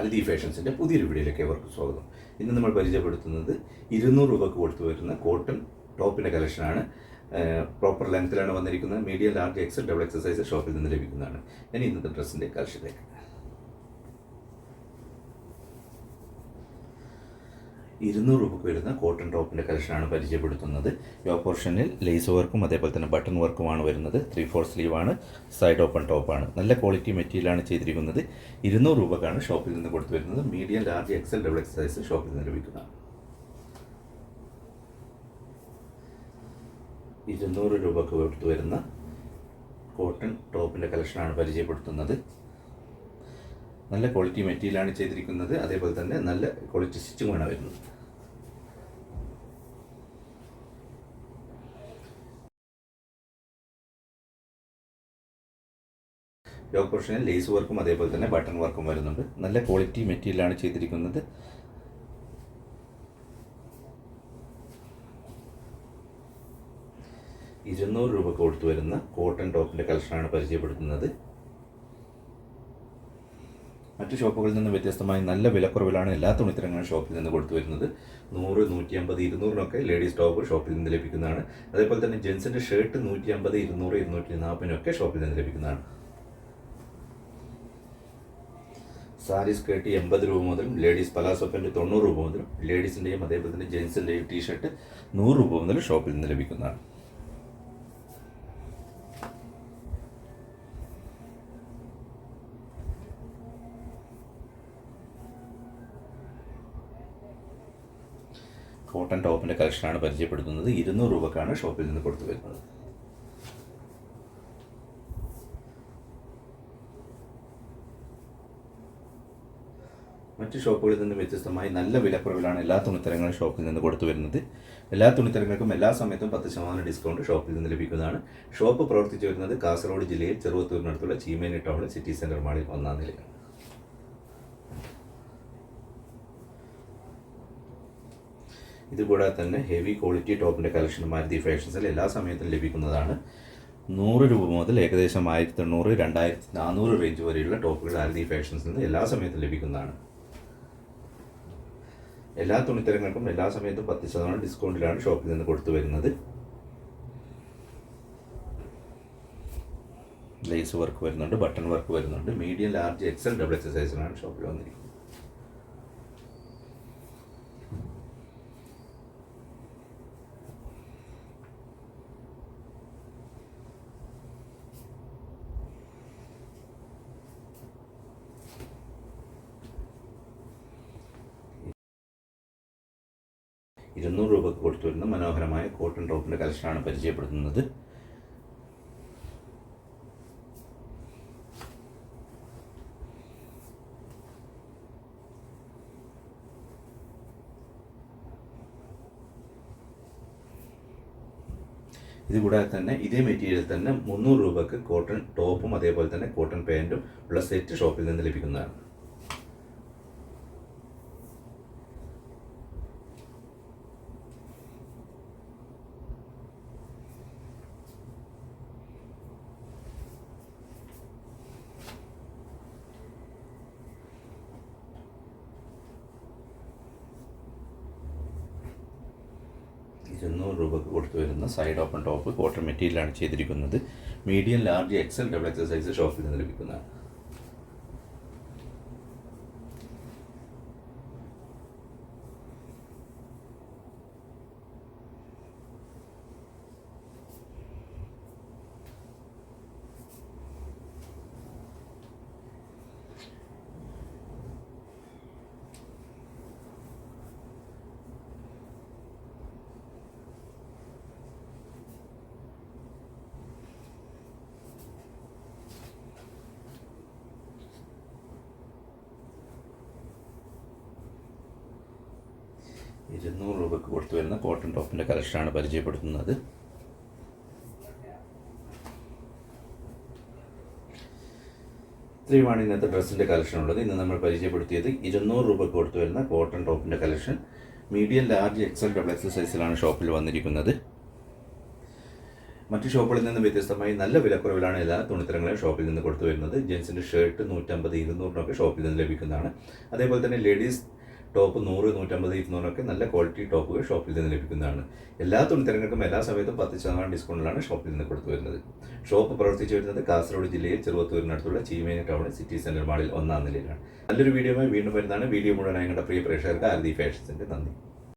Aldi ഫാഷൻസിന്റെ പുതിയൊരു വീഡിയോയിലേക്ക് അവർക്ക് സ്വാഗതം. ഇന്ന് നമ്മൾ പരിചയപ്പെടുത്തുന്നത് ഇരുന്നൂറ് രൂപക്ക് കൊടുത്തു വരുന്ന കോട്ടൺ ടോപ്പിന്റെ കളക്ഷനാണ് പ്രോപ്പർ ലെങ്ത്തിലാണ് വന്നിരിക്കുന്നത്. Medium large XL double X size ഷോപ്പിൽ നിന്ന് ലഭിക്കുന്നതാണ്. ഞാൻ ഇന്നത്തെ ഡ്രസ്സിന്റെ കളക്ഷനിലേക്ക് ഇരുന്നൂറ് രൂപയ്ക്ക് വരുന്ന കോട്ടൺ ടോപ്പിന്റെ കളക്ഷനാണ് പരിചയപ്പെടുത്തുന്നത്. യോ പോർഷനിൽ ലേസ് വർക്കും അതേപോലെ തന്നെ ബട്ടൺ വർക്കുമാണ് വരുന്നത്. ത്രീ ഫോർ സ്ലീവാണ് സൈഡ് ഓപ്പൺ ടോപ്പാണ് നല്ല ക്വാളിറ്റി മെറ്റീരിയലാണ് ചെയ്തിരിക്കുന്നത്. ഇരുന്നൂറ് രൂപക്കാണ് ഷോപ്പിൽ നിന്ന് കൊടുത്തു വരുന്നത്. Medium large XL double X size ഷോപ്പിൽ നിന്ന് ലഭിക്കുന്നതാണ്. ഇരുന്നൂറ് രൂപക്ക് കൊടുത്തു വരുന്ന കോട്ടൺ ടോപ്പിന്റെ കളക്ഷനാണ് പരിചയപ്പെടുത്തുന്നത്. നല്ല ക്വാളിറ്റി മെറ്റീരിയലാണ് ചെയ്തിരിക്കുന്നത്. അതേപോലെ തന്നെ നല്ല ക്വാളിറ്റി സ്റ്റിച്ചിങ്ങുമാണ് വരുന്നത്. യോഗ് പോർഷനിൽ ലേസ് വർക്കും അതേപോലെ തന്നെ ബട്ടൺ വർക്കും വരുന്നുണ്ട്. നല്ല ക്വാളിറ്റി മെറ്റീരിയലാണ് ചെയ്തിരിക്കുന്നത്. ഇരുന്നൂറ് രൂപ കൊടുത്തു വരുന്ന കോട്ടൺ ടോപ്പിന്റെ കളക്ഷനാണ് പരിചയപ്പെടുത്തുന്നത്. മറ്റു ഷോപ്പുകളിൽ നിന്ന് വ്യത്യസ്തമായി നല്ല വിലക്കുറവിലാണ് എല്ലാ തുണിത്തരങ്ങളും ഷോപ്പിൽ നിന്ന് കൊടുത്തു വരുന്നത്. നൂറ് നൂറ്റി അമ്പത് ഇരുന്നൂറിനൊക്കെ ലേഡീസ് ടോപ്പ് ഷോപ്പിൽ നിന്ന് ലഭിക്കുന്നതാണ്. അതേപോലെ തന്നെ ജെൻസിന്റെ ഷർട്ട് നൂറ്റി അമ്പത് ഇരുന്നൂറ് ഇരുന്നൂറ്റി നാൽപ്പതിനൊക്കെ ഷോപ്പിൽ നിന്ന് ലഭിക്കുന്നതാണ്. സാരി സ്കേർട്ട് എൺപത് രൂപ മുതലും ലേഡീസ് പലാസോ പാന്റ് തൊണ്ണൂറ് രൂപ മുതലും ലേഡീസിന്റെയും അതേപോലെ തന്നെ ജെൻസിന്റെയും ടീഷർട്ട് നൂറ് രൂപ മുതൽ ഷോപ്പിൽ നിന്ന് ലഭിക്കുന്നതാണ്. കോട്ടൺ ടോപ്പിന്റെ കളക്ഷനാണ് പരിചയപ്പെടുത്തുന്നത്. ഇരുന്നൂറ് രൂപക്കാണ് ഷോപ്പിൽ നിന്ന് കൊടുത്തു വരുന്നത്. മറ്റ് ഷോപ്പുകളിൽ നിന്ന് വ്യത്യസ്തമായി നല്ല വിലക്കുറവിലാണ് എല്ലാ തുണിത്തരങ്ങളും ഷോപ്പിൽ നിന്ന് കൊടുത്തു വരുന്നത്. എല്ലാ തുണിത്തരങ്ങൾക്കും എല്ലാ സമയത്തും പത്ത് ശതമാനം ഡിസ്കൗണ്ട് ഷോപ്പിൽ നിന്ന് ലഭിക്കുന്നതാണ്. ഷോപ്പ് പ്രവർത്തിച്ചു വരുന്നത് കാസർഗോഡ് ജില്ലയിൽ ചെറുവത്തൂരിനടുത്തുള്ള ചീമേനി ടൗണിൽ സിറ്റി സെന്റർ മാളിൽ ഒന്നാം നിലയിൽ ഇതുകൂടാതെ തന്നെ ഹെവി ക്വാളിറ്റി ടോപ്പിന്റെ കളക്ഷൻ മാരുതി ഫാഷൻസിൽ എല്ലാ സമയത്തും ലഭിക്കുന്നതാണ്. നൂറ് രൂപ മുതൽ ഏകദേശം ആയിരത്തി തൊണ്ണൂറ് രണ്ടായിരത്തി നാനൂറ് റേഞ്ച് വരെയുള്ള ടോപ്പുകൾ ആരുതി ഫാഷൻസിൽ നിന്ന് എല്ലാ സമയത്തും ലഭിക്കുന്നതാണ്. എല്ലാ തുണിത്തരങ്ങൾക്കും എല്ലാ സമയത്തും പത്ത് ശതമാനം ഡിസ്കൗണ്ടിലാണ് ഷോപ്പിൽ നിന്ന് കൊടുത്തു വരുന്നത്. ലേസ് വർക്ക് വരുന്നുണ്ട് ബട്ടൺ വർക്ക് വരുന്നുണ്ട്. Medium large XL double X സൈസിലാണ് ഷോപ്പിൽ വന്നിരിക്കുന്നത്. ഇരുന്നൂറ് രൂപയ്ക്ക് കൊടുത്തു വരുന്ന മനോഹരമായ കോട്ടൺ ടോപ്പിന്റെ കളക്ഷനാണ് പരിചയപ്പെടുത്തുന്നത്. ഇതുകൂടാതെ തന്നെ ഇതേ മെറ്റീരിയൽ തന്നെ മുന്നൂറ് രൂപക്ക് കോട്ടൺ ടോപ്പും അതേപോലെ തന്നെ കോട്ടൺ പാന്റും ഉള്ള സെറ്റ് ഷോപ്പിൽ നിന്ന് ലഭിക്കുന്നതാണ്. ഇരുന്നൂറ് രൂപക്ക് കൊടുത്തു വരുന്ന സൈഡ് ഓപ്പൺ ടോപ്പ് കോട്ടൺ മെറ്റീരിയലാണ് ചെയ്തിരിക്കുന്നത്. Medium large XL double XL size ഷോപ്പിൽ നിന്ന് ലഭിക്കുന്നതാണ്. ഇരുന്നൂറ് രൂപയ്ക്ക് കൊടുത്തു വരുന്ന കോട്ടൺ ടോപ്പിന്റെ കളക്ഷനാണ് പരിചയപ്പെടുത്തുന്നത്. ഇത്രയുമാണ് ഇന്നത്തെ ഡ്രസ്സിന്റെ കളക്ഷൻ ഉള്ളത്. ഇന്ന് നമ്മൾ പരിചയപ്പെടുത്തിയത് ഇരുന്നൂറ് രൂപയ്ക്ക് കൊടുത്തു വരുന്ന കോട്ടൺ ടോപ്പിന്റെ collection medium large XL double XL സൈസിലാണ് ഷോപ്പിൽ വന്നിരിക്കുന്നത്. മറ്റ് ഷോപ്പുകളിൽ നിന്ന് വ്യത്യസ്തമായി നല്ല വിലക്കുറവിലാണ് എല്ലാ തുണിത്തരങ്ങളും ഷോപ്പിൽ നിന്ന് കൊടുത്തു വരുന്നത്. ജെൻസിന്റെ ഷർട്ട് നൂറ്റമ്പത് ഇരുന്നൂറിനൊക്കെ ഷോപ്പിൽ നിന്ന് ലഭിക്കുന്നതാണ്. അതേപോലെ തന്നെ ലേഡീസ് ടോപ്പ് നൂറ് നൂറ്റമ്പത് ഇരുന്നൂറൊക്കെ നല്ല ക്വാളിറ്റി ടോപ്പുകൾ ഷോപ്പിൽ നിന്ന് ലഭിക്കുന്നതാണ്. എല്ലാ തുണിത്തരങ്ങൾക്കും എല്ലാ സമയത്തും പത്ത് ശതമാനം ഡിസ്കൗണ്ടിലാണ് ഷോപ്പിൽ നിന്ന് കൊടുത്തു വരുന്നത്. ഷോപ്പ് പ്രവർത്തിച്ചു വരുന്നത് കാസർഗോഡ് ജില്ലയിൽ ചെറുവത്തൂരിനടുത്തുള്ള ചീമേനി ടൗണിൽ സിറ്റി സെന്റർ മാളിൽ ഒന്നാം നിലയിലാണ്. നല്ലൊരു വീഡിയോയുമായി വീണ്ടും വരുന്നതാണ്. വീഡിയോ മുഴുവനായി ഞങ്ങളുടെ പ്രിയ പ്രേക്ഷകർക്ക് ആരതി ഫാഷൻസിന്റെ നന്ദി.